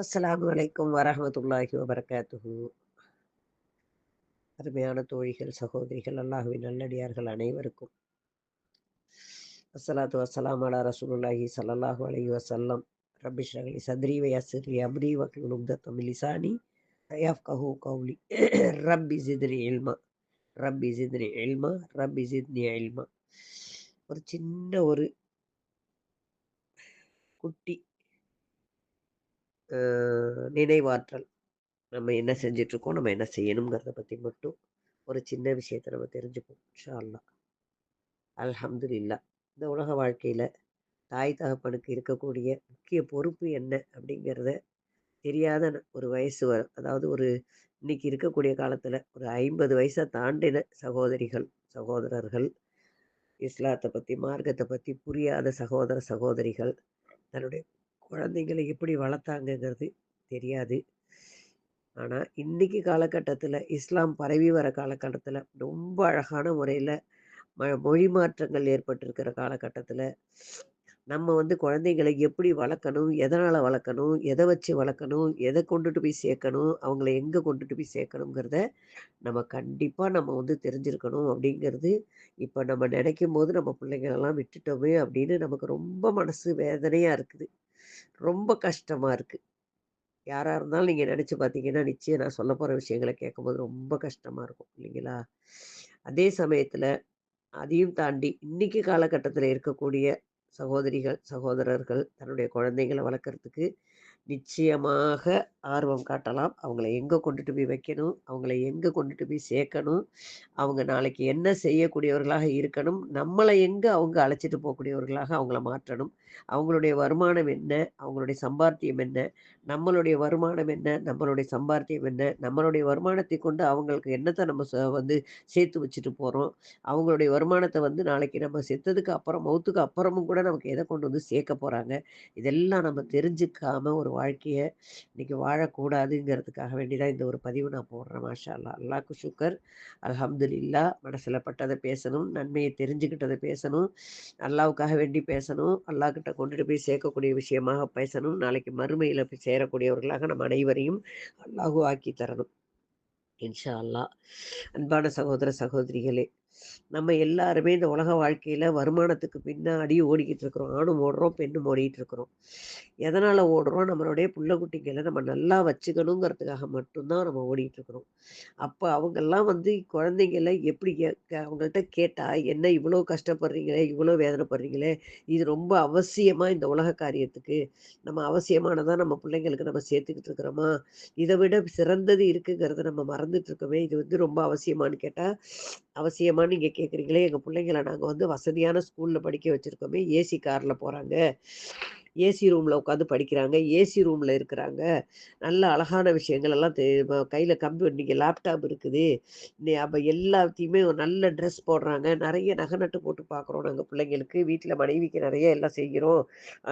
அஸ்லாம் வலைக்கம் வரமத்துல்லாஹி வபரகாத்துஹு. அருமையான தோழிகள் சகோதரிகள் அல்லாஹுவின் நல்லடியார்கள் அனைவருக்கும். அஸ்லாத்து வசலாம் அலா ரசூலுல்லாஹி ஸல்லல்லாஹு அலஹி வசல்லம் ரப்பி ஷ்ரஹ்லி சத்ரி வ யஸ்ஸிர் லி அம்ரி வஹ்லுல் உக்தத்தம் மின் லிசானி யஃப்கஹு கௌலி. ரப்பி ஜித்னி இல்மா. ரப்பி ஜித்னி இல்மா ரப்பி ஜித்னி இல்மா. ஒரு சின்ன ஒரு குட்டி நினைவாற்றல். நம்ம என்ன செஞ்சிட்ருக்கோம் நம்ம என்ன செய்யணுங்கிறத பற்றி மட்டும் ஒரு சின்ன விஷயத்தை நம்ம தெரிஞ்சுப்போம் ஷால்லா அல்லாஹ் இல்லா இந்த உலக வாழ்க்கையில் தாய் தகப்பனுக்கு இருக்கக்கூடிய முக்கிய பொறுப்பு என்ன அப்படிங்கிறத தெரியாத ஒரு வயசு வர அதாவது ஒரு இன்னைக்கு இருக்கக்கூடிய காலத்தில் ஒரு ஐம்பது வயசை தாண்டின சகோதரிகள் சகோதரர்கள் இஸ்லாத்தை பற்றி மார்க்கத்தை பற்றி புரியாத சகோதர சகோதரிகள் தன்னுடைய குழந்தைங்களை எப்படி வளர்த்தாங்கங்கிறது தெரியாது. ஆனால் இன்னைக்கு காலகட்டத்தில் இஸ்லாம் பரவி வர காலகட்டத்தில் ரொம்ப அழகான முறையில் ம- மொழி மாற்றங்கள் ஏற்பட்டிருக்கிற காலகட்டத்தில் நம்ம வந்து குழந்தைங்களை எப்படி வளர்க்கணும் எதனால் வளர்க்கணும் எதை வச்சு வளர்க்கணும் எதை கொண்டுட்டு போய் சேர்க்கணும் அவங்கள எங்கே கொண்டுட்டு போய் சேர்க்கணுங்கிறத நம்ம கண்டிப்பாக நம்ம வந்து தெரிஞ்சிருக்கணும் அப்படிங்கிறது இப்போ நம்ம நினைக்கும் போது நம்ம பிள்ளைங்களெல்லாம் விட்டுட்டோமே அப்படின்னு நமக்கு ரொம்ப மனசு வேதனையாக இருக்குது. ரொம்ப கஷ்டமாக இருக்குது யாராக இருந்தாலும் நீங்கள் நினச்சி பார்த்தீங்கன்னா நிச்சயம் நான் சொல்ல போகிற விஷயங்களை கேட்கும்போது ரொம்ப கஷ்டமாக இருக்கும் இல்லைங்களா? அதே சமயத்தில் அதையும் தாண்டி இன்னைக்கு காலகட்டத்தில் இருக்கக்கூடிய சகோதரிகள் சகோதரர்கள் தன்னுடைய குழந்தைங்களை வளர்க்குறதுக்கு நிச்சயமாக ஆர்வம் காட்டலாம். அவங்கள எங்கே கொண்டுட்டு போய் வைக்கணும்? அவங்கள எங்கே கொண்டுட்டு போய் சேர்க்கணும்? அவங்க நாளைக்கு என்ன செய்யக்கூடியவர்களாக இருக்கணும்? நம்மளை எங்கே அவங்க அழைச்சிட்டு போகக்கூடியவர்களாக அவங்கள மாற்றணும்? அவங்களுடைய வருமானம் என்ன? அவங்களுடைய சம்பாத்தியம் என்ன? நம்மளுடைய வருமானம் என்ன? நம்மளுடைய சம்பாத்தியம் என்ன? நம்மளுடைய வருமானத்தை கொண்டு அவங்களுக்கு என்னத்தை நம்ம ச- வந்து சேர்த்து வச்சுட்டு போகிறோம் அவங்களுடைய வருமானத்தை வந்து நாளைக்கு நம்ம செத்ததுக்கு அப்புறம் மௌத்துக்கு அப்புறமும் கூட நமக்கு எதை கொண்டு வந்து சேர்க்க போகிறாங்க இதெல்லாம் நம்ம தெரிஞ்சுக்காம ஒரு வாழ்க்கையை இன்னைக்கு வாழக்கூடாதுங்கிறதுக்காக வேண்டிதான் இந்த ஒரு பதிவு நான் போடுறேன். மாஷா அல்லா அல்லாக்கு சுக்கர் அல்ஹம்துலில்லா. மனசில் பட்டதை பேசணும். நன்மையை தெரிஞ்சுக்கிட்டதை பேசணும். அல்லாவுக்காக வேண்டி பேசணும். அல்லாஹ் கிட்ட கொண்டுட்டு போய் சேர்க்கக்கூடிய விஷயமாக பேசணும். நாளைக்கு மறுமையில போய் சேரக்கூடியவர்களாக நம்ம அனைவரையும் அல்லாஹு ஆக்கி தரணும். இன்ஷா அல்லாஹ். அன்பான சகோதர சகோதரிகளே நம்ம எல்லாருமே இந்த உலக வாழ்க்கையில வருமானத்துக்கு பின்னாடி ஓடிக்கிட்டு இருக்கிறோம். ஆணும் ஓடுறோம் பெண்ணும் ஓடிட்டு இருக்கிறோம். எதனால ஓடுறோம்? நம்மளுடைய புள்ள குட்டிகளை நம்ம நல்லா வச்சுக்கணுங்கிறதுக்காக மட்டும்தான் நம்ம ஓடிட்டு இருக்கிறோம். அப்ப அவங்கெல்லாம் வந்து குழந்தைங்களை எப்படி அவங்கள்ட்ட கேட்டா என்ன இவ்வளோ கஷ்டப்படுறீங்களே? இவ்வளோ வேதனைப்படுறீங்களே? இது ரொம்ப அவசியமா இந்த உலக காரியத்துக்கு? நம்ம அவசியமானதா நம்ம பிள்ளைங்களுக்கு நம்ம சேர்த்துக்கிட்டு இருக்கிறோமா? இதை விட சிறந்தது இருக்குங்கிறத நம்ம மறந்துட்டு இருக்கோமே? இது வந்து ரொம்ப அவசியமான்னு கேட்டா அவசியம் நீங்க கேக்குறீங்களே எங்க பிள்ளைங்களை நாங்க வந்து வசதியான ஸ்கூல்ல படிக்க வச்சிருக்கோமே ஏசி கார்ல போறாங்க. ஏசி ரூமில் உட்காந்து படிக்கிறாங்க ஏசி ரூமில் இருக்கிறாங்க. நல்ல அழகான விஷயங்கள் எல்லாம் தெ- கையில் கம்ப்யூட்டர் நீங்கள் லேப்டாப் இருக்குது. இன்னை அப்போ எல்லாத்தையுமே ஒரு நல்ல ட்ரெஸ் போடுறாங்க. நிறைய நகை நட்டு போட்டு பார்க்குறோம் நாங்கள் பிள்ளைங்களுக்கு. வீட்டில் மனைவிக்கு நிறைய எல்லாம் செய்கிறோம்.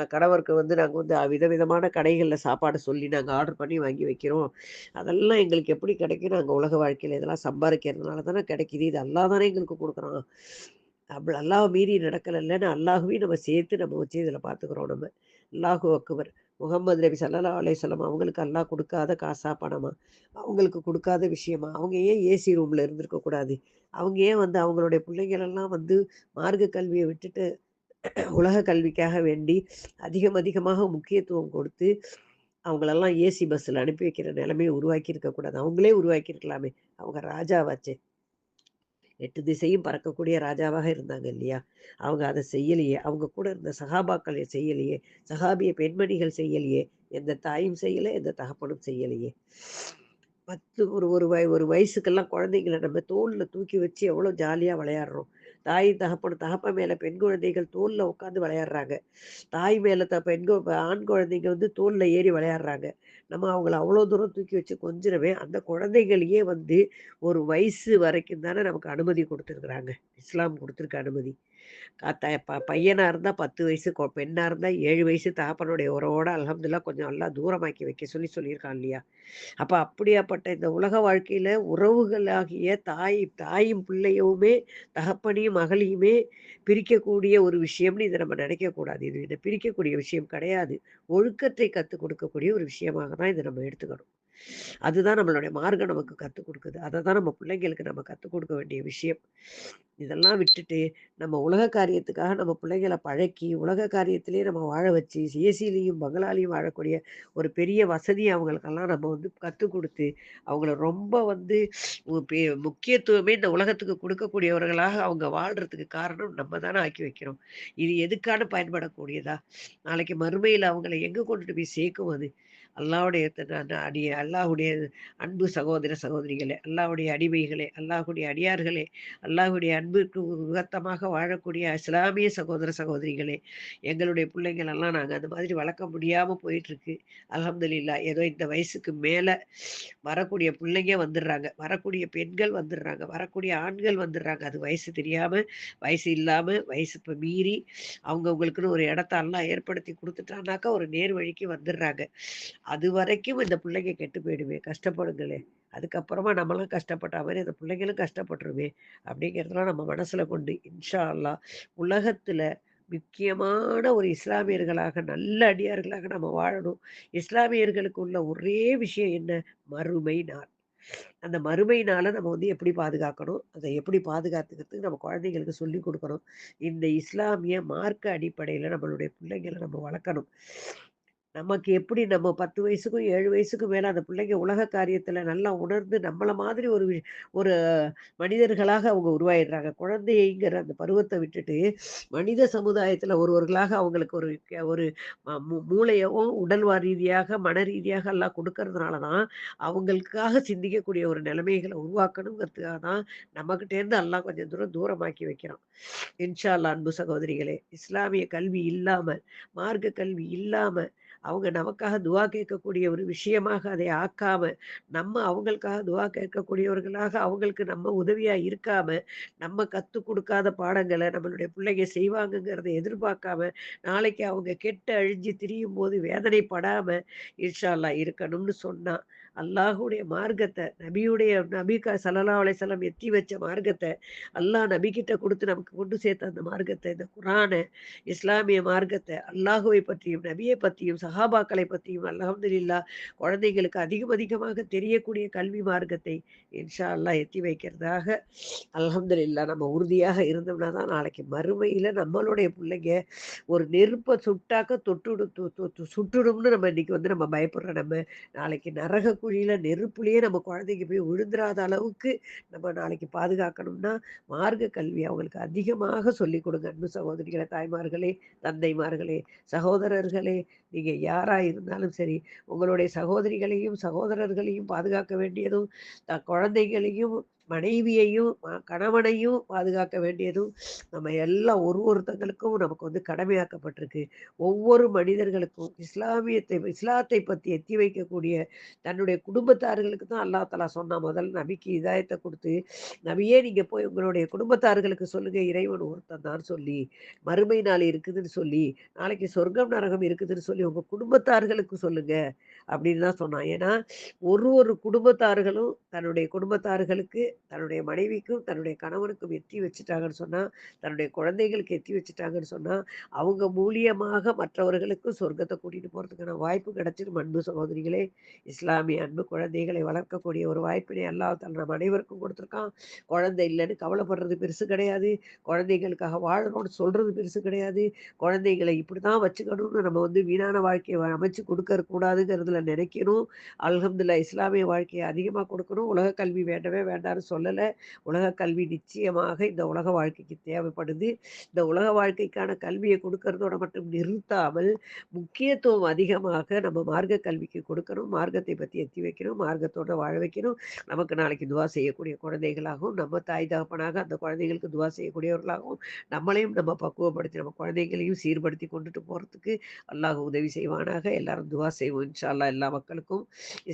கணவருக்கு வந்து நாங்கள் வந்து விதவிதமான கடைகளில் சாப்பாடு சொல்லி நாங்கள் ஆர்டர் பண்ணி வாங்கி வைக்கிறோம். அதெல்லாம் எங்களுக்கு எப்படி கிடைக்கும் நாங்கள் உலக வாழ்க்கையில் இதெல்லாம் சம்பாதிக்கிறதுனால தானே கிடைக்குது. இது அல்லாஹ் தானே எங்களுக்கு கொடுக்குறான். அப்படி அல்லாஹ் மீறி நடக்கலைன்னு அல்லாஹுவையும் நம்ம சேர்த்து நம்ம வச்சு இதில் பார்த்துக்கிறோம் நம்ம. அல்லாஹு அக்பர். முகமது நபி சல்லா அலையம் அவங்களுக்கு அல்லாஹ் கொடுக்காத காசா பணமா அவங்களுக்கு கொடுக்காத விஷயமா? அவங்க ஏன் ஏசி ரூம்ல இருந்திருக்க கூடாது? அவங்க ஏன் வந்து அவங்களுடைய பிள்ளைங்களெல்லாம் வந்து மார்க்க கல்வியை விட்டுட்டு உலக கல்விக்காக வேண்டி அதிகம் அதிகமாக முக்கியத்துவம் கொடுத்து அவங்களெல்லாம் ஏசி பஸ்ஸில் அனுப்பி வைக்கிற நிலைமையை உருவாக்கி இருக்கக்கூடாது அவங்களே உருவாக்கியிருக்கலாமே. அவங்க ராஜாவாச்சே. எட்டு திசையும் பறக்கக்கூடிய ராஜாவாக இருந்தாங்க இல்லையா? அவங்க அதை செய்யலையே. அவங்க கூட இருந்த சகாபாக்களை செய்யலையே. சகாபிய பெண்மணிகள் செய்யலையே. எந்த தாயும் செய்யலை எந்த தகப்பனும் செய்யலையே. பத்து ஒரு ஒரு வய ஒரு வயசுக்கெல்லாம் குழந்தைங்களை நம்ம தோல்ல தூக்கி வச்சு எவ்வளோ ஜாலியாக விளையாடுறோம். தாய் தகப்பன் தகப்பன் மேல பெண் குழந்தைகள் தோல்ல உட்காந்து விளையாடுறாங்க. தாய் மேல த பெண் ஆண் குழந்தைங்க வந்து தோல்ல ஏறி விளையாடுறாங்க. நம்ம அவங்கள அவ்வளோ தூரம் தூக்கி வச்சு கொஞ்சமே அந்த குழந்தைகளையே வந்து ஒரு வயசு வரைக்கும் தானே நமக்கு அனுமதி கொடுத்துருக்குறாங்க. இஸ்லாம் கொடுத்துருக்க அனுமதி. காத்தா ப பையனாக இருந்தால் பத்து வயசு பெண்ணாக இருந்தால் ஏழு வயசு தகப்பனுடைய உறவோட அல்ஹம்துலில்லாஹ் கொஞ்சம் நல்லா தூரமாக்கி வைக்க சொல்லி சொல்லியிருக்கான் இல்லையா? அப்போ அப்படியாப்பட்ட இந்த உலக வாழ்க்கையில உறவுகளாகிய தாய் தாயும் பிள்ளையுமே தகப்பனையும் மகளையுமே பிரிக்கக்கூடிய ஒரு விஷயம்னு இதை நம்ம நினைக்கக்கூடாது. இது இதை பிரிக்கக்கூடிய விஷயம் கிடையாது. ஒழுக்கத்தை கற்றுக் கொடுக்கக்கூடிய ஒரு விஷயமாக தான் இதை நம்ம எடுத்துக்கணும். அதுதான் நம்மளுடைய மார்க்கம் நமக்கு கற்றுக் கொடுக்குது. அதை தான் நம்ம பிள்ளைங்களுக்கு நம்ம கற்றுக் கொடுக்க வேண்டிய விஷயம். இதெல்லாம் விட்டுட்டு நம்ம உலக காரியத்துக்காக நம்ம பிள்ளைங்களை பழக்கி உலக காரியத்திலேயே நம்ம வாழ வச்சு ஏசிலையும் பங்களாலையும் வாழக்கூடிய ஒரு பெரிய வசதியை அவங்களுக்கெல்லாம் நம்ம வந்து கற்றுக் கொடுத்து அவங்கள ரொம்ப வந்து முக்கியத்துவமே இந்த உலகத்துக்கு கொடுக்கக்கூடியவர்களாக அவங்க வாழ்றதுக்கு காரணம் நம்ம தானே ஆக்கி வைக்கிறோம். இது எதுக்கான பயன்படக்கூடியதா? நாளைக்கு மறுமையில் அவங்களை எங்கே கொண்டுட்டு போய் சேர்க்கும் அது? அல்லாவுடைய அடி அல்லாஹுடைய அன்பு சகோதர சகோதரிகளே அல்லாஹ்வுடைய அடிமைகளே அல்லாஹுடைய அடியார்களே அல்லாஹுடைய அன்புக்கு உகத்தமாக வாழக்கூடிய இஸ்லாமிய சகோதர சகோதரிகளே எங்களுடைய பிள்ளைங்கள் எல்லாம் நாங்கள் அந்த மாதிரி வளர்க்க முடியாமல் போயிட்டுருக்கு. அல்ஹம்துலில்லாஹ் ஏதோ இந்த வயசுக்கு மேலே வரக்கூடிய பிள்ளைங்க வந்துடுறாங்க வரக்கூடிய பெண்கள் வந்துடுறாங்க வரக்கூடிய ஆண்கள் வந்துடுறாங்க. அது வயசு தெரியாமல் வயசு இல்லாமல் வயசு இப்போ மீறி அவங்கவுங்களுக்குன்னு ஒரு இடத்த எல்லாம் ஏற்படுத்தி கொடுத்துட்டானாக்கா ஒரு நேர் வழிக்கு வந்துடுறாங்க. அது வரைக்கும் இந்த பிள்ளைங்க கெட்டு போயிடுமே. கஷ்டப்படுங்களே. அதுக்கப்புறமா நம்மளும் கஷ்டப்பட்ட மாதிரி அந்த பிள்ளைங்களும் கஷ்டப்பட்டுருமே அப்படிங்கிறதெல்லாம் நம்ம மனசில் கொண்டு இன்ஷா அல்லா உலகத்தில் முக்கியமான ஒரு இஸ்லாமியர்களாக நல்ல அடியார்களாக நம்ம வாழணும். இஸ்லாமியர்களுக்கு உள்ள ஒரே விஷயம் என்ன? மறுமை நாள். அந்த மறுமையினால நம்ம வந்து எப்படி பாதுகாக்கணும்? அதை எப்படி பாதுகாத்துக்கிறதுக்கு நம்ம குழந்தைங்களுக்கு சொல்லி கொடுக்கணும்? இந்த இஸ்லாமிய மார்க்க அடிப்படையில் நம்மளுடைய பிள்ளைங்களை நம்ம வளர்க்கணும். நமக்கு எப்படி நம்ம பத்து வயசுக்கும் ஏழு வயசுக்கும் மேலே அந்த பிள்ளைங்க உலக காரியத்தில் நல்லா உணர்ந்து நம்மளை மாதிரி ஒரு ஒரு மனிதர்களாக அவங்க உருவாயிடுறாங்க. குழந்தைங்கிற அந்த பருவத்தை விட்டுட்டு மனித சமுதாயத்தில் ஒருவர்களாக அவங்களுக்கு ஒரு கே- ஒரு மூ- மூளையவும் உடல் ரீதியாக மன ரீதியாக எல்லாம் கொடுக்கறதுனால தான் அவங்களுக்காக சிந்திக்கக்கூடிய ஒரு நிலைமைகளை உருவாக்கணுங்கிறதுக்காக தான் நம்மகிட்டேருந்து எல்லாம் கொஞ்சம் தூரம் தூரமாக்கி வைக்கிறோம். இன்ஷா அல்லாஹ் அன்பு சகோதரிகளே இஸ்லாமிய கல்வி இல்லாமல் மார்க்க கல்வி இல்லாமல் அவங்க நமக்காக துவா கேட்கக்கூடிய ஒரு விஷயமாக அதை ஆக்காம நம்ம அவங்களுக்காக துவா கேட்கக்கூடியவர்களாக அவங்களுக்கு நம்ம உதவியா இருக்காம நம்ம கற்றுக் கொடுக்காத பாடங்களை நம்மளுடைய பிள்ளைங்க செய்வாங்கங்கிறத எதிர்பார்க்காம நாளைக்கு அவங்க கெட்டு அழிஞ்சு திரியும் போது வேதனைப்படாம இன்ஷால்லா இருக்கணும்னு சொன்னா அல்லாஹுடைய மார்க்கத்தை நபியுடைய நபி சல்லா அலைசலம் எத்தி வச்ச மார்க்கத்தை அல்லாஹ் நபிக்கிட்ட கொடுத்து நமக்கு கொண்டு சேர்த்த அந்த மார்க்கத்தை இந்த குரானை இஸ்லாமிய மார்க்கத்தை அல்லாஹுவை பற்றியும் நபியை பற்றியும் சஹாபாக்களை பற்றியும் அல்ஹம்துலில்லாஹ் குழந்தைங்களுக்கு அதிகம் அதிகமாக தெரியக்கூடிய கல்வி மார்க்கத்தை இன்ஷா அல்லாஹ் எத்தி வைக்கிறதாக அல்ஹம்துலில்லாஹ் நம்ம உறுதியாக இருந்தோம்னா தான் நாளைக்கு மறுமையில் நம்மளுடைய பிள்ளைங்க ஒரு நெருப்பை சுட்டாக்க தொட்டுடு சுட்டுடும்னு நம்ம இன்னைக்கு வந்து நம்ம பயப்படுறோம். நம்ம நாளைக்கு நரக குழியில நெருப்புலயே நம்ம குழந்தைங்க போய் விழுந்துராத அளவுக்கு நம்ம நாளைக்கு பாதுகாக்கணும்னா மார்க்க கல்வி அவங்களுக்கு அதிகமாக சொல்லிக் கொடுங்க. அன்பு சகோதரிகளை தாய்மார்களே தந்தைமார்களே சகோதரர்களே நீங்க யாரா இருந்தாலும் சரி உங்களுடைய சகோதரிகளையும் சகோதரர்களையும் பாதுகாக்க வேண்டியதும் த- குழந்தைகளையும் மனைவியையும் கணவனையும் பாதுகாக்க வேண்டியதும் நம்ம எல்லாம் ஒரு ஒருத்தங்களுக்கும் நமக்கு வந்து கடமையாக்கப்பட்டிருக்கு. ஒவ்வொரு மனிதர்களுக்கும் இஸ்லாமியத்தை இஸ்லாத்தை பற்றி எத்தி வைக்கக்கூடிய தன்னுடைய குடும்பத்தார்களுக்கு தான் அல்லாஹ் தலா சொன்னா முதல் நபிக்கு இதாயத்தை கொடுத்து நபியே நீங்கள் போய் உங்களுடைய குடும்பத்தார்களுக்கு சொல்லுங்க. இறைவன் ஒருத்தன் தான் சொல்லி மறுமை நாள் இருக்குதுன்னு சொல்லி நாளைக்கு சொர்க்கம் நரகம் இருக்குதுன்னு சொல்லி உங்கள் குடும்பத்தார்களுக்கு சொல்லுங்க. அப்படின்னு தான் சொன்னான். ஏன்னா ஒரு ஒரு குடும்பத்தார்களும் தன்னுடைய குடும்பத்தார்களுக்கு தன்னுடைய மனைவிக்கும் தன்னுடைய கணவனுக்கும் எத்தி வச்சுட்டாங்கன்னு சொன்னால் தன்னுடைய குழந்தைகளுக்கு எத்தி வச்சுட்டாங்கன்னு சொன்னால் அவங்க மூலியமாக மற்றவர்களுக்கும் சொர்க்கத்தை கூட்டிகிட்டு போகிறதுக்கான வாய்ப்பு கிடைச்சிடும் அன்பு சகோதரிகளே. இஸ்லாமிய அன்பு குழந்தைகளை வளர்க்கக்கூடிய ஒரு வாய்ப்பினை அல்லாஹ் தஆலா நம்ம அனைவருக்கும் கொடுத்துருக்கான். குழந்தை இல்லைன்னு கவலைப்படுறது பெருசு கிடையாது. குழந்தைகளுக்காக வாழணும்னு சொல்கிறது பெருசு கிடையாது. குழந்தைகளை இப்படி தான் வச்சுக்கணும்னு நம்ம வந்து வீணான வாழ்க்கையை அமைச்சு கொடுக்க கூடாதுங்கிறதுல நினைக்கணும். அல்ஹம்துல்லா இஸ்லாமிய வாழ்க்கையை அதிகமாக கொடுக்கணும். உலக கல்வி வேண்டவே வேண்டாம்னு சொல்லலை. உலக கல்வி நிச்சயமாக இந்த உலக வாழ்க்கைக்கு தேவைப்படுது. இந்த உலக வாழ்க்கைக்கான கல்வியை கொடுக்கறதோட மட்டும் நிறுத்தாமல் முக்கியத்துவம் அதிகமாக நம்ம மார்க்க கல்விக்கு கொடுக்கணும். மார்க்கத்தை பற்றி எத்தி வைக்கணும். மார்க்கத்தோட வாழ வைக்கணும். நமக்கு நாளைக்கு துவா செய்யக்கூடிய குழந்தைகளாகவும் நம்ம தாய் தகப்பனாக அந்த குழந்தைகளுக்கு துவா செய்யக்கூடியவர்களாகவும் நம்மளையும் நம்ம பக்குவப்படுத்தி நம்ம குழந்தைகளையும் சீர்படுத்தி கொண்டுட்டு போகிறதுக்கு அல்லாஹ் உதவி செய்வானாக. எல்லாரும் துவா செய்வோம் இன்ஷால்லா எல்லா மக்களுக்கும்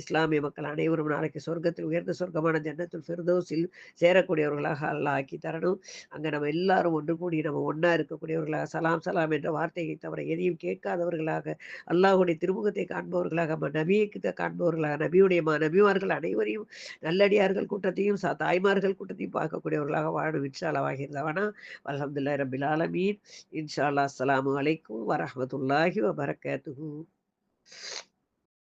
இஸ்லாமிய மக்கள் அனைவரும் நாளைக்கு சொர்க்கத்தில் உயர்ந்த சொர்க்கமான ஜன்னத்தில் ஃபிர்தௌஸ் ஃபிர்தோஸில் சேரக்கூடியவர்களாக அல்லாஹ் ஆக்கி தரணும். அங்கே நம்ம எல்லாரும் ஒன்று கூடி நம்ம ஒன்றா இருக்கக்கூடியவர்களாக சலாம் சலாம் என்ற வார்த்தையை தவிர எதையும் கேட்காதவர்களாக அல்லாஹுடைய திருமுகத்தை காண்பவர்களாக நம்ம நபியை காண்பவர்களாக நபியுடைய நபிமார்கள் அனைவரையும் நல்லடியார்கள் கூட்டத்தையும் தாய்மார்கள் கூட்டத்தையும் பார்க்கக்கூடியவர்களாக வாழும் இன்ஷாலாவாக இருந்தவனா அலமதுல்லா ரபில் ஆலமீன். இன்ஷா அல்லா அஸ்லாம் வலைக்கும் வரமத்துல்லாஹி வபரகாத்துஹூ.